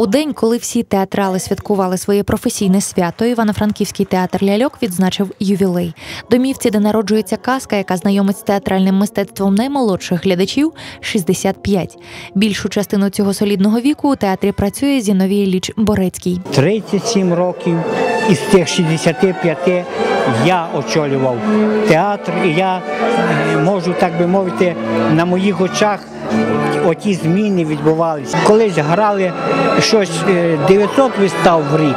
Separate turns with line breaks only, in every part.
У день, коли всі театрали святкували своє професійне свято, Івано-Франківський театр ляльок відзначив ювілей. Домівці, де народжується казка, яка знайомить з театральним мистецтвом наймолодших глядачів 65. Більшу частину цього солідного віку у театрі працює Зіновій Ліч Борецький.
37 років із тих 65 я очолював театр, і я е, можу так би мовити, на моїх очах оті зміни відбувалися. Колись грали щось е, 900 вистав в рік,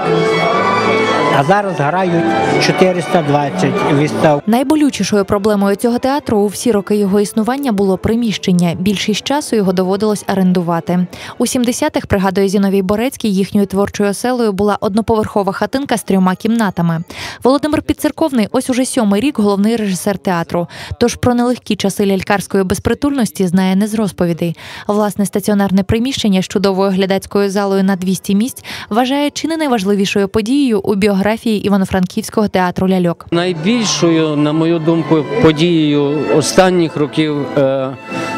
а зараз грають 420 вистав.
Найболючішою проблемою цього театру у всі роки його існування було приміщення. Більшість часу його доводилось орендувати. У 70-х, пригадує Зіновій Борецький, їхньою творчою оселою була одноповерхова хатинка з трьома кімнатами. Володимир Підцерковний ось уже сьомий рік головний режисер театру. Тож про нелегкі часи лялькарської безпритульності знає не з розповідей. Власне стаціонарне приміщення з чудовою глядацькою залою на 200 місць вважає чи не найважливішою подією у біографії Івано-Франківського театру ляльок.
Найбільшою, на мою думку, подією останніх років е,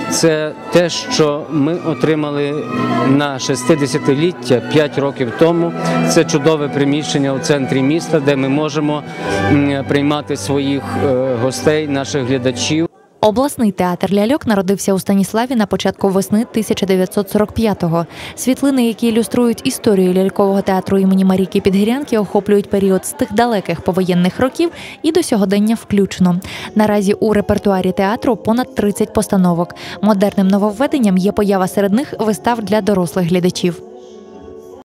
це те, що ми отримали на 60-ліття 5 років тому. Це чудове приміщення у центрі міста, де ми можемо приймати своїх е, гостей, наших глядачів.
Обласний театр ляльок народився у Станіславі на початку весни 1945-го. Світлини, які ілюструють історію лялькового театру імені Марійки Підгірянки, охоплюють період з тих далеких повоєнних років і до сьогодення включно. Наразі у репертуарі театру понад 30 постановок. Модерним нововведенням є поява серед них вистав для дорослих глядачів.